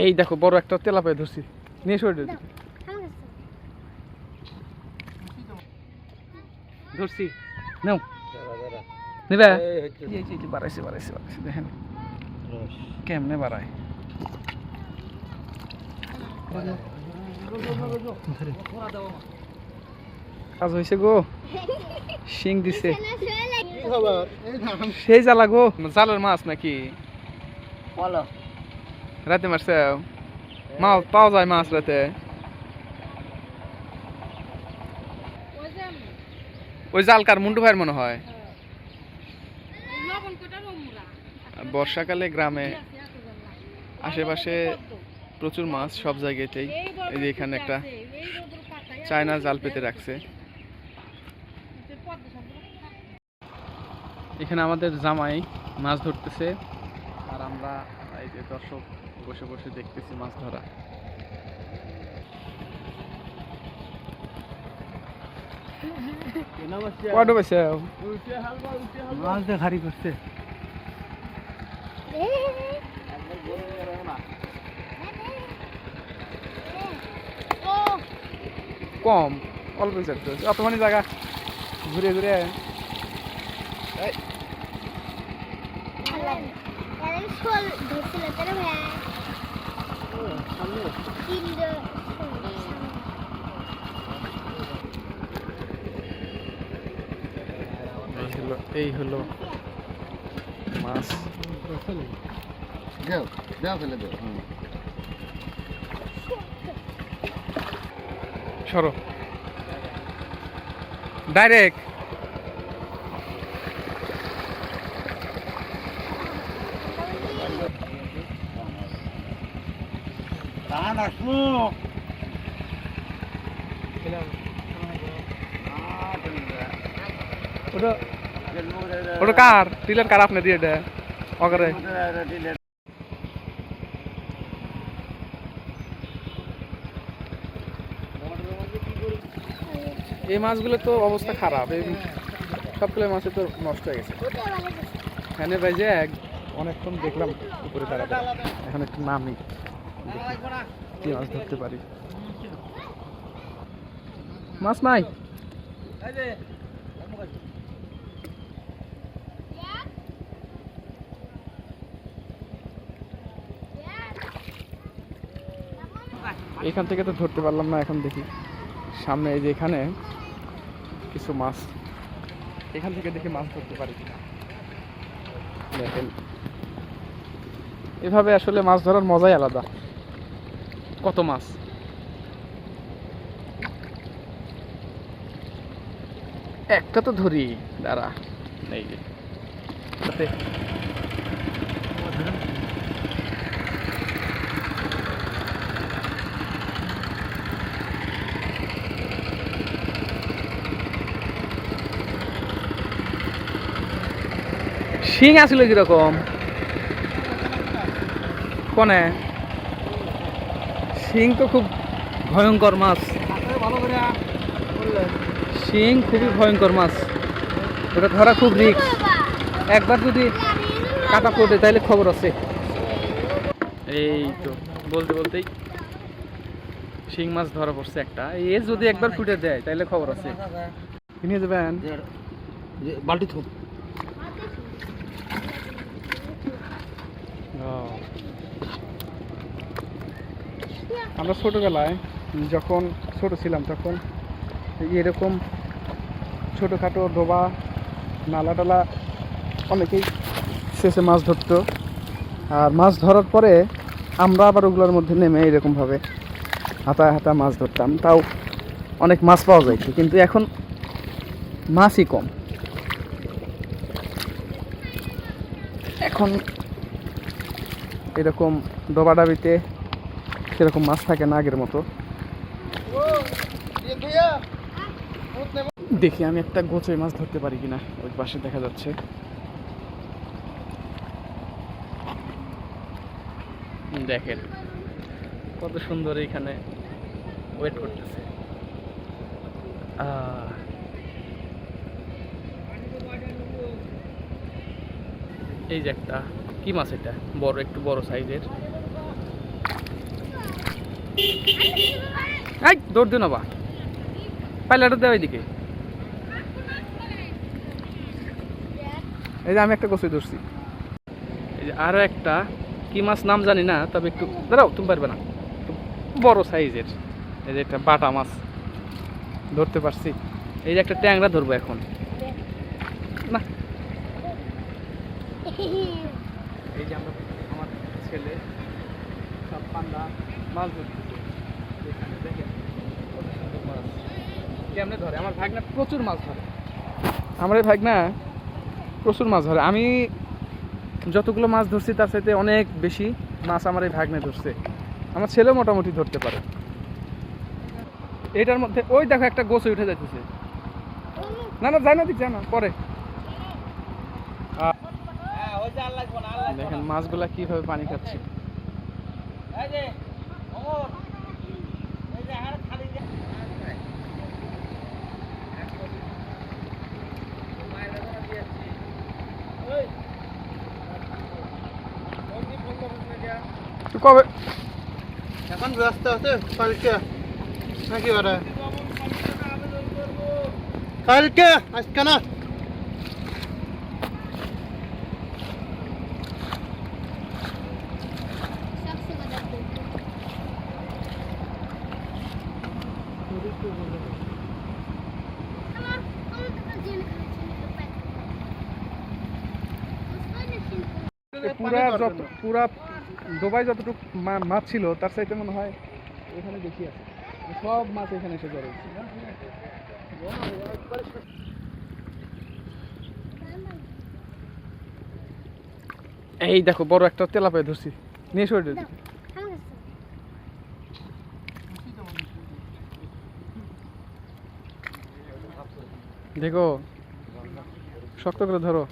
এই দেখো বড় একটা তেলাপিয়া ধরছি। নিয়ে সরে। ধরছি। নাও। নিবে? বাড়াইছে বাড়াইছে বাড়াইছে দেখেন কেমনে বাড়ায়? কাজ হয়েছে গো। শিং দিছে। সেই জ্বালা গো। জালের মাছ নাকি? বলো। রাতে মারছে মা পাওয়া যায় মাছ রাতে ওই জালকার মুন্ডু ভাইয়ের মনে হয় বর্ষাকালে গ্রামে আশেপাশে প্রচুর মাছ সব জায়গাতেই এই যে এখানে একটা চায়না জাল পেতে রাখছে এখানে আমাদের জামাই মাছ ধরতেছে আর আমরা এই যে দর্শক বসে বসে দেখতেছি মাছ ধরা। কয়টা পাইছে মাছ দিয়ে খারি করছে। কম অল্প কিছু অতখানি জায়গা ঘুরে ঘুরে। এই। হলো এই হলো মাছ। দেও দেও ফেলে দেও সরো। ডাইরেক্ট ধান আসব ওটা ওটা কার? টিলার কার আপনি দিয়ে দেয় অগরে। এই মাছগুলো তো অবস্থা খারাপ। এই সবগুলো মাছে তো নষ্ট হয়ে গেছে। এখানে ভাই যে অনেকক্ষণ দেখলাম উপরে দাঁড়াতে। এখন একটু নামি। কি মাছ ধরতে পারি? মাছ নাই। এখান থেকে তো ধরতে পারলাম না এখন দেখি। সামনে এই যে এখানে কিছু মাছ। এখান থেকে দেখি মাছ ধরতে পারি কিনা। দেখেন। এভাবে আসলে মাছ ধরার মজাই আলাদা। কত মাছ? একটা তো ধরি দাঁড়া এই যে। শিং আসলে কীরকম? কনে? শিং তো খুব ভয়ঙ্কর মাছ। শিং খুবই ভয়ঙ্কর মাছ। ওটা ধরা খুব রিক্স একবার যদি কাটা পড়ে তাহলে খবর আছে। এই তো বলতে বলতেই শিং মাছ ধরা পড়ছে একটা। এ যদি একবার ফুটে দেয় তাহলে খবর আছে। নিয়ে যাবেন বালতি থুপ। আমরা ছোটোবেলায় যখন ছোট ছিলাম তখন এরকম ছোটোখাটো ডোবা, নালা টালা অনেকেই শেষে মাছ ধরতো। আর মাছ ধরার পরে আমরা আবার ওগুলোর মধ্যে নেমে এরকমভাবে হাতা হাতা মাছ ধরতাম। তাও অনেক মাছ পাওয়া যায় কিন্তু এখন মাছই কম। এখন এরকম ডোবাডাবিতে সেরকম মাছ থাকে না আগের মতো? দেখি, আমি একটা গোচে মাছ ধরতে পারি কিনা, ওই পাশে দেখা যাচ্ছে। দেখেন, কত সুন্দর এখানে ওয়েট করতেছে। এই যে একটা, কি মাছ এটা? বড়, একটু বড় সাইজের। এই দৌড় দিও না বা। পাইলাটা দেওয়া এদিকে এই যে আমি একটা গোসই ধরছি। এই যে আরও একটা কি মাছ নাম জানি না তবে একটু দাঁড়াও তুমি পারবে না। বড় সাইজের। এই যে একটা বাটা মাছ। ধরতে পারছি। এই যে একটা ট্যাংরা ধরবো এখন। না। এই যে আমরা আমার ছেলে মাছ ধরতেছে এখানে দেখেন কত সুন্দর মাছ। কেমনে ধরে? আমার ভাগনা প্রচুর মাছ ধরে। আমার এই ভাগনা প্রচুর মাছ ধরে। আমি যতগুলো মাছ ধরছি তার সাথে অনেক বেশি মাছ আমার এই ভাগ্নে ধরছে। আমার ছেলেও মোটামুটি ধরতে পারে। এটার মধ্যে ওই দেখো একটা গোছ উঠে যাইতেছে। না না যায় না দিক যায় না পরে। আহ, দেখেন মাছগুলা কীভাবে পানি খাচ্ছে। কবে এখন ব্যস্ত আছে কালকে। নাকি ওরা? কালকে আজকে না। পুরা যত পুরা ডোবাই যতটুকু মাছ ছিল তার চাইতে মনে হয় এখানে বেশি আছে। সব মাছ এখানে এসে জড়ো এই দেখো বড় একটা তেলাপাই ধরছি। নিয়ে সরে দিচ্ছি দেখো শক্ত করে ধরো।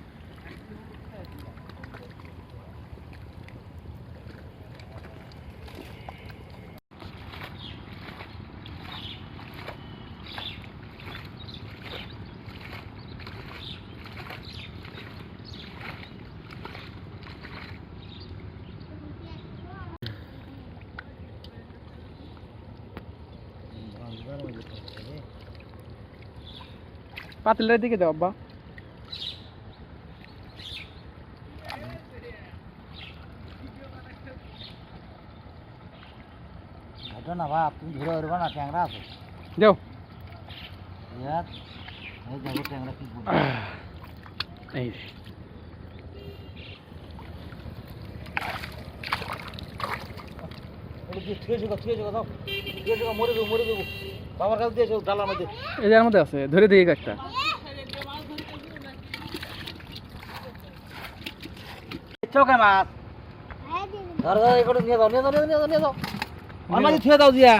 পাতিলের দিকে দাও আব্বা। না বাপ তুমি ধরে উঠবা না ট্যাংরা আছে। যাও। ট্যাংরা কি এই বাবার কাছে দিয়েছ ডালার মধ্যে। এই যার মধ্যে আছে ধরে দিয়ে একটা। চোখে মাছ। ধরো ধরো এগুলো নিয়ে যাও নিয়ে যাও নিয়ে যাও নিয়ে যাও। আমার মাঝে ছুঁয়ে দাও দিয়া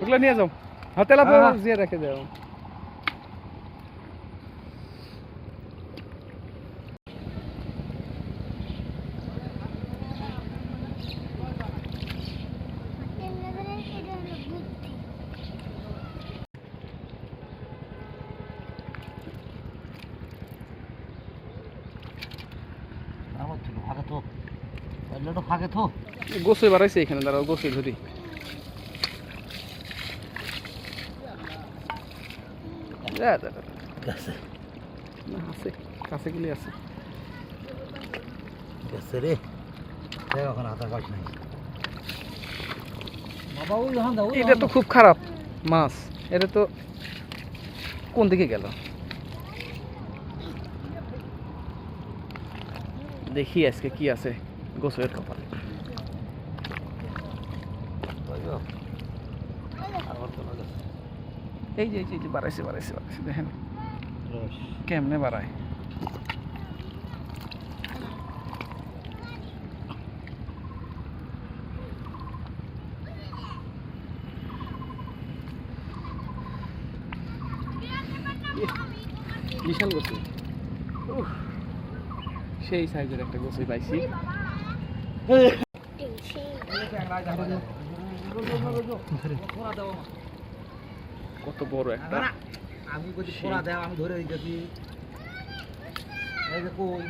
এগুলো নিয়ে যাও। হাতে লাফে। দিয়ে রেখে দাও আমার ছিল ফাঁকে ফাঁকে বাড়াইছে এখানে দাঁড়াও ধরি। আছে কাছে গুলি আছে। গেছে রে। হাতার কাজ নাই। এটা তো খুব খারাপ মাছ। এটা তো কোন দিকে গেল? দেখি আজকে কি আছে গোসলের কপালে। এই যে এই যে, বাড়াইছে বাড়াইছে বাড়াইছে দেখেন। কেমনে বাড়ায়? বিশাল গোসল। সেই সাইজের একটা গোসই পাইছি। কত বড় একটা আমি বলছি ফোড়া দেওয়া আমি ধরে দিতেছি এই দেখুন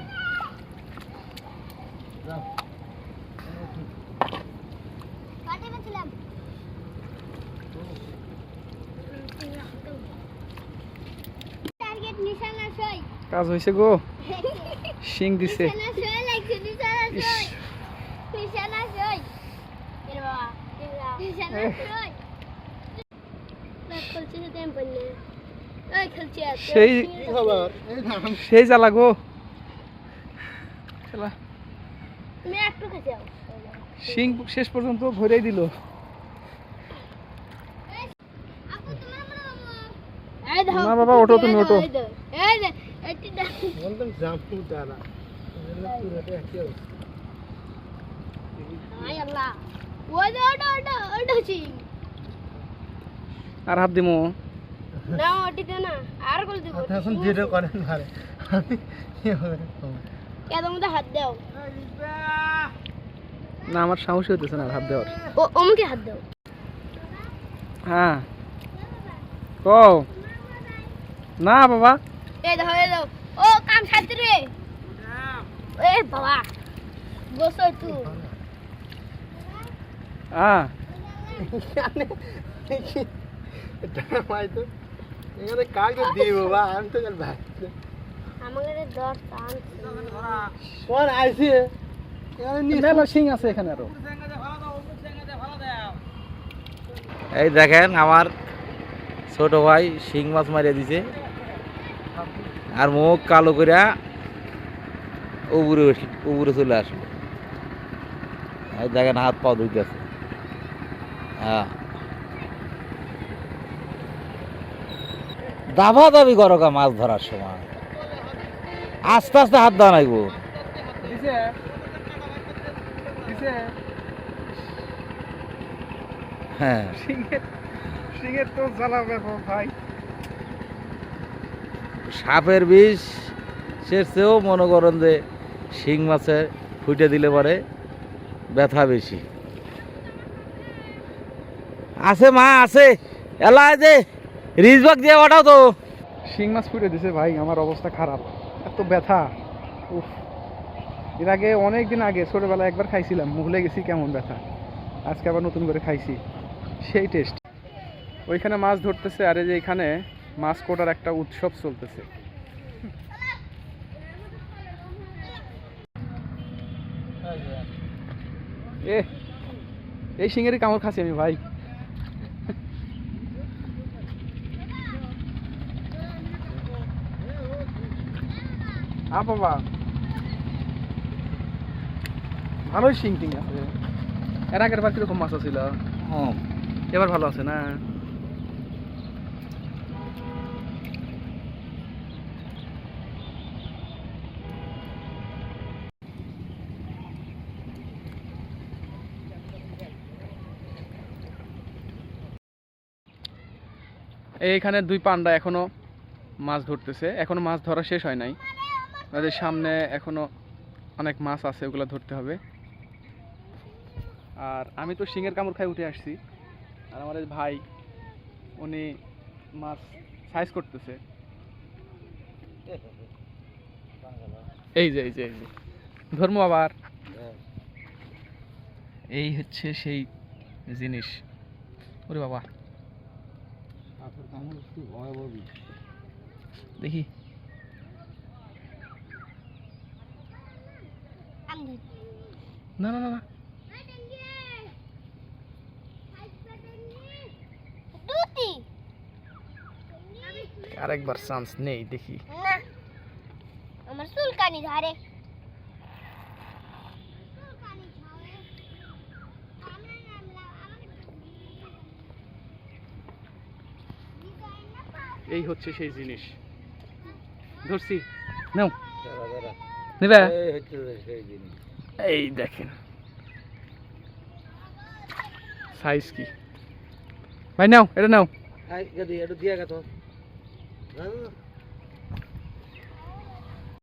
কাজ হয়েছে গো। Xing de ser. সেই সিং শেষ পর্যন্ত ভরে দিল বাবা অটো তুমি অটো বলতাম জাম্পু আর হাত দিমো। না ওটি দে না আর দিব। এখন করেন হাত দাও। না আমার সাহসই হতেছে না হাত দেওয়ার। ও আমাকে হাত দাও। হ্যাঁ। কও। না বাবা। এই দেখো এই দেখো। ও কাম ছাড়তে রে। এ বাবা হ্যাঁ এখানে কাকে আমি তো কাল ভাই। আমাকে দশ টান কোন আইছে? মেলা শিং আছে এখানে আরও। এই দেখেন আমার ছোট ভাই শিং মাছ মারিয়ে দিছে। আর মুখ কালো করে উপরে উপরে চলে আসলো দেখেন হাত পা ধুইতেছে। হ্যাঁ। দাবা দাবি করো কা মাছ ধরার সময়। আস্তে আস্তে হাত দিছে? হ্যাঁ। শিঙের তো জ্বালা ভাই। সাপের বিষ সে চেয়েও মনে করেন যে শিং মাছে ফুটে দিলে পরে ব্যথা বেশি। আছে মা, আছে। এলা যে রিজবাগ দিয়ে ওঠাও তো। শিং মাছ ফুটে দিছে ভাই, আমার অবস্থা খারাপ। এত ব্যথা। উফ। এর আগে অনেক দিন আগে, ছোটবেলায় একবার খাইছিলাম, ভুলে গেছি কেমন ব্যথা। আজকে আবার নতুন করে খাইছি। সেই টেস্ট ওইখানে মাছ ধরতেছে, আর যে এখানে মাছ কোটার একটা উৎসব চলতেছে। এ এই শিঙেরই কামড় খাচ্ছি আমি ভাই। আ বাবা ভালোই শিং টিং আছে। এর আগের বার কীরকম মাছ ছিল হুম, এবার ভালো আছে না? এইখানে দুই পান্ডা এখনও মাছ ধরতেছে। এখনও মাছ ধরা শেষ হয় নাই। তাদের সামনে এখনও অনেক মাছ আছে, ওগুলো ধরতে হবে। আর আমি তো শিঙের কামড় খাই উঠে আসছি। আর আমার ভাই, উনি মাছ সাইজ করতেছে। এই যে এই যে এই যে। ধর্ম আবার। এই হচ্ছে সেই জিনিস। ওরে বাবা। দেখি না না না না দুটি আরেকবার চান্স নেই দেখি না আমার চুলকানি ধরে এই হচ্ছে সেই জিনিস। ধরছি নাও। নেবে? এই হচ্ছে সেই জিনিস। এই দেখেন। সাইজ কি? ভাই নাও এটা নাও। দিয়ে গেত।